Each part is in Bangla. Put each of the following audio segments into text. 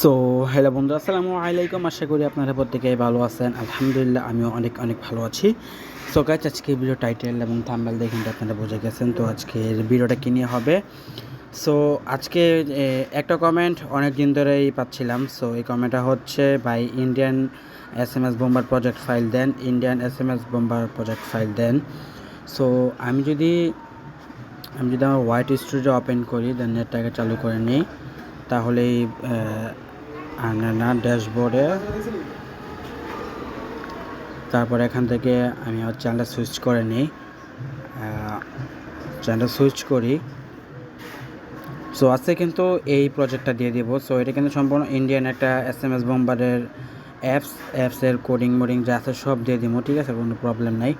সো হ্যালো বন্ধু আসসালামু আলাইকুম। আশা করি আপনারা প্রত্যেকেই ভালো আছেন। আলহামদুলিল্লাহ, আমিও অনেক অনেক ভালো আছি। সো গাছ আজকে ভিডিও টাইটেল এবং থাম্বেল দেখে কিন্তু আপনারা বুঝে গেছেন। তো আজকের ভিডিওটা কী নিয়ে হবে? সো আজকে একটা কমেন্ট অনেক দিন ধরেই পাচ্ছিলাম। সো এই কমেন্টটা হচ্ছে, ভাই Indian S M S bomber project file দেন। Indian S M S bomber project file দেন। সো আমি যদি আমি যদি আমার হোয়াইট স্টুডিও ওপেন করি দেন নেটটাকে চালু করে নিই। তাহলেই না ড্যাশবোর্ডে। তারপর এখান থেকে আমি আমার চ্যানেলটা সুইচ করে নিই। চ্যানেলটা সুইচ করি। সো, আজকে কিন্তু এই প্রজেক্টটা দিয়ে দিব। সো, এটা কিন্তু সম্পূর্ণ ইন্ডিয়ান একটা এস এম এস বোম্বারের অ্যাপস। অ্যাপসের কোডিং মোডিং যা আছে সব দিয়ে দিব, ঠিক আছে? কোনো প্রবলেম নাই।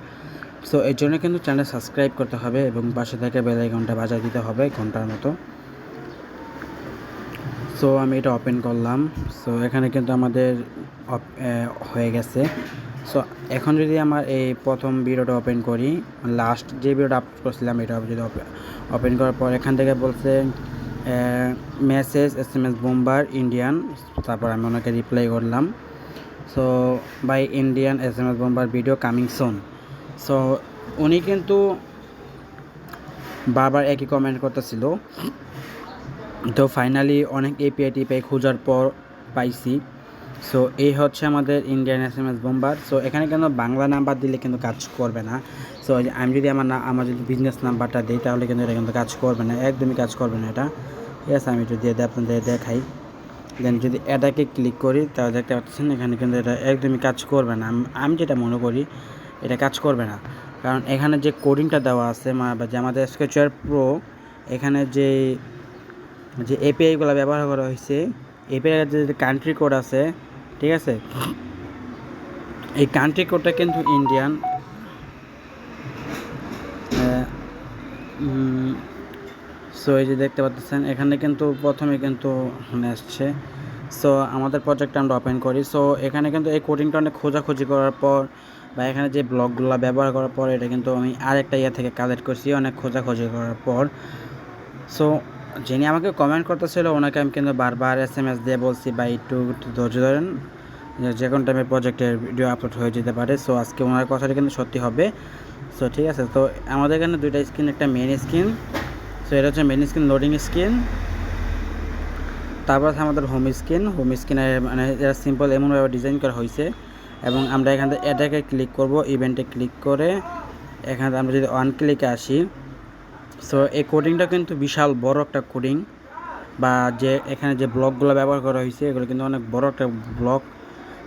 সো, এর জন্য কিন্তু চ্যানেল সাবস্ক্রাইব করতে হবে এবং পাশে থেকে বেল আইকনটা বাজায় দিতে হবে ঘণ্টার মতো। সো আমি এটা ওপেন করলাম। সো এখানে কিন্তু আমাদের হয়ে গেছে। সো এখন যদি আমার এই প্রথম ভিডিওটা ওপেন করি লাস্ট যে ভিডিওটা আপলোড করছিলাম, এটা যদি ওপেন করার পর এখান থেকে বলছে message S M S bomber Indian তারপর আমি ওনাকে রিপ্লাই করলাম। So by Indian S M S bomber video coming soon so উনি কিন্তু বারবার একই কমেন্ট করতেছিল। তো ফাইনালি অনেক এপিআই টিপিআই খোঁজার পর পাইছি। সো এই হচ্ছে আমাদের Indian S M S bomber so এখানে কিন্তু বাংলা নাম্বার দিলে কিন্তু কাজ করবে না। সো আমি যদি আমার না আমার যদি বিজনেস নাম্বারটা দিই, তাহলে কিন্তু এটা কিন্তু কাজ করবে না। একদমই কাজ করবে না এটা। আছে আমি একটু দিয়ে আপনাদের দেখাই। দেন যদি এটাকে ক্লিক করি, তাহলে দেখতে পাচ্ছেন এখানে কিন্তু এটা একদমই কাজ করবে না। আমি যেটা মনে করি, এটা কাজ করবে না। কারণ এখানে যে কোডিংটা দেওয়া আছে বা যে আমাদের স্কেচার প্রো এখানে যে যে এপিআইগুলো ব্যবহার করা হয়েছে এপিআই যে কান্ট্রি কোড আছে, ঠিক আছে? এই কান্ট্রি কোডটা কিন্তু ইন্ডিয়ান সো এই যে দেখতে পাচ্ছেন, এখানে কিন্তু প্রথমে কিন্তু আসছে। সো আমাদের প্রজেক্ট আমরা ওপেন করি। সো এখানে কিন্তু এই কোডিংটা অনেক খোঁজাখুঁজি করার পর বা এখানে যে ব্লকগুলো ব্যবহার করার পর, এটা কিন্তু আমি আরেকটা ইয়ে থেকে কালেক্ট করছি, অনেক খোঁজাখুঁজি করার পর। সো যিনি আমাকে কমেন্ট করতেছিল, ওনাকে আমি কিন্তু বারবার এস এম এস দিয়ে বলছি বা একটু ধৈর্য ধরেন। যে কোনো টাইমে প্রজেক্টের ভিডিও আপলোড হয়ে যেতে পারে। সো আজকে ওনার কথাটা কিন্তু সত্যি হবে। সো ঠিক আছে, তো আমাদের এখানে দুইটা স্ক্রিন একটা মেন স্ক্রিন সো এটা হচ্ছে মেন স্ক্রিন লোডিং স্ক্রিন তারপর আছে আমাদের হোম স্ক্রিন হোম স্ক্রিনে মানে এটা সিম্পল এমনভাবে ডিজাইন করা হয়েছে। এবং আমরা এখান থেকে এটাকে ক্লিক করব ইভেন্টে ক্লিক করে। এখানে আমরা যদি ওয়ান ক্লিকে আসি সো এই কোডিংটা কিন্তু বিশাল বড় একটা কোডিং বা যে এখানে যে ব্লকগুলো ব্যবহার করা হয়েছে, এগুলো কিন্তু অনেক বড় একটা ব্লক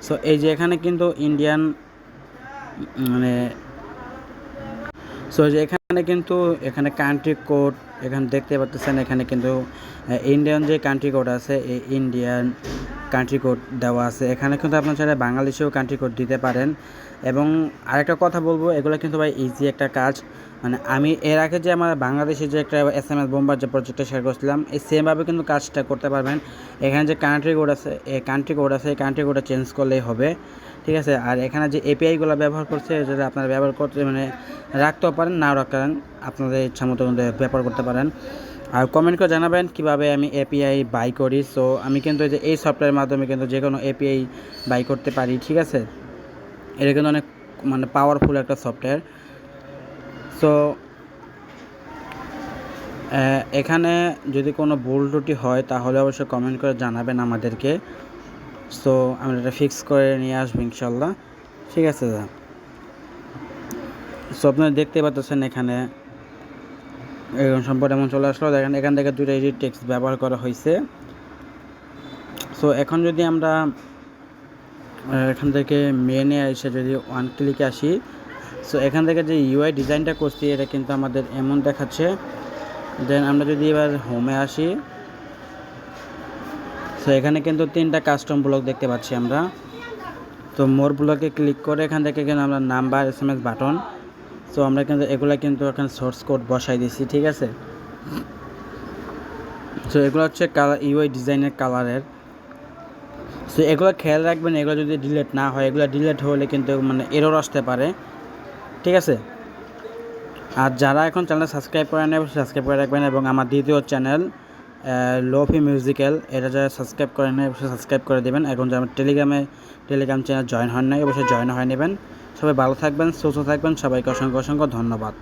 সো এই যে এখানে কিন্তু ইন্ডিয়ান মানে সো যে এখানে কিন্তু, এখানে কান্ট্রি কোড এখানে দেখতে পাচ্ছেন এখানে কিন্তু ইন্ডিয়ান যে কান্ট্রি কোড আছে, এই ইন্ডিয়ান কান্ট্রি কোড দেওয়া আছে। এখানে কিন্তু আপনার চাইলে বাংলাদেশেও কান্ট্রি কোড দিতে পারেন। এবং আরেকটা কথা বলব, এগুলো কিন্তু ভাই ইজি একটা কাজ। মানে আমি এর আগে যে আমার বাংলাদেশে যে একটা এস এম এস বোম্বার যে প্রজেক্টটা শেয়ার করছিলাম, এই সেমভাবে কিন্তু কাজটা করতে পারবেন। এখানে যে কান্ট্রি কোড আছে এই কান্ট্রি কোড আছে, এই কান্ট্রি কোডটা চেঞ্জ করলেই হবে। ঠিক আছে? আর এখানে যে এপিআইগুলো ব্যবহার করছে যদি আপনারা ব্যবহার করতে মানে রাখতেও পারেন নাও রাখতে পারেন আপনাদের ইচ্ছা মতো ব্যবহার করতে পারেন। আর কমেন্ট করে জানাবেন কীভাবে আমি এপিআই বাই করি। সো আমি কিন্তু এই যে, এই সফটওয়্যারের মাধ্যমে কিন্তু যে কোনো এপিআই বাই করতে পারি, ঠিক আছে? এটা কিন্তু অনেক মানে পাওয়ারফুল একটা সফটওয়্যার সো এখানে যদি কোনো ভুল ত্রুটি হয়, তাহলে অবশ্যই কমেন্ট করে জানাবেন আমাদেরকে। সো আমরা এটা ফিক্স করে নিয়ে আসব ইনশাল্লাহ। ঠিক আছে, দাদা। সো আপনারা দেখতে পাচ্ছেন এখানে, এরকম সম্পদ এমন চলে আসলো। দেখেন, এখান থেকে দুটো এডিট টেক্সট ব্যবহার করা হয়েছে। সো এখন যদি আমরা, এখান থেকে মেনে এসে যদি ওয়ান ক্লিকে আসি সো এখান থেকে যে ইউআই ডিজাইনটা করছি, এটা কিন্তু আমাদের এমন দেখাচ্ছে। দেন আমরা যদি এবার হোমে আসি সো এখানে কিন্তু তিনটা কাস্টম ব্লক দেখতে পাচ্ছি আমরা। তো মোর ব্লকে ক্লিক করে এখান থেকে কিন্তু আমরা number S M S button so আমরা কিন্তু এগুলা কিন্তু এখানে সোর্স কোড বসাই দিছি, ঠিক আছে? সো এগুলো হচ্ছে কালার ইউআই ডিজাইনের কালারের সো এগুলো খেয়াল রাখবেন, এগুলো যদি ডিলেট না হয়, এগুলো ডিলেট হলে কিন্তু মানে এরর আসতে পারে। ঠিক আছে? আর যারা এখন চ্যানেল সাবস্ক্রাইব করে নেবে সাবস্ক্রাইব করে রাখবেন এবং আমার দ্বিতীয় চ্যানেল লোফি মিউজিক্যাল এটা যারা সাবস্ক্রাইব করে নাই, অবশ্যই সাবস্ক্রাইব করে দেবেন। এখন যারা টেলিগ্রামে টেলিগ্রাম চ্যানেল জয়েন হয় নাই, অবশ্যই জয়েন হয়ে নেবেন। সবাই ভালো থাকবেন, সুস্থ থাকবেন, সবাইকে অসংখ্য অসংখ্য ধন্যবাদ।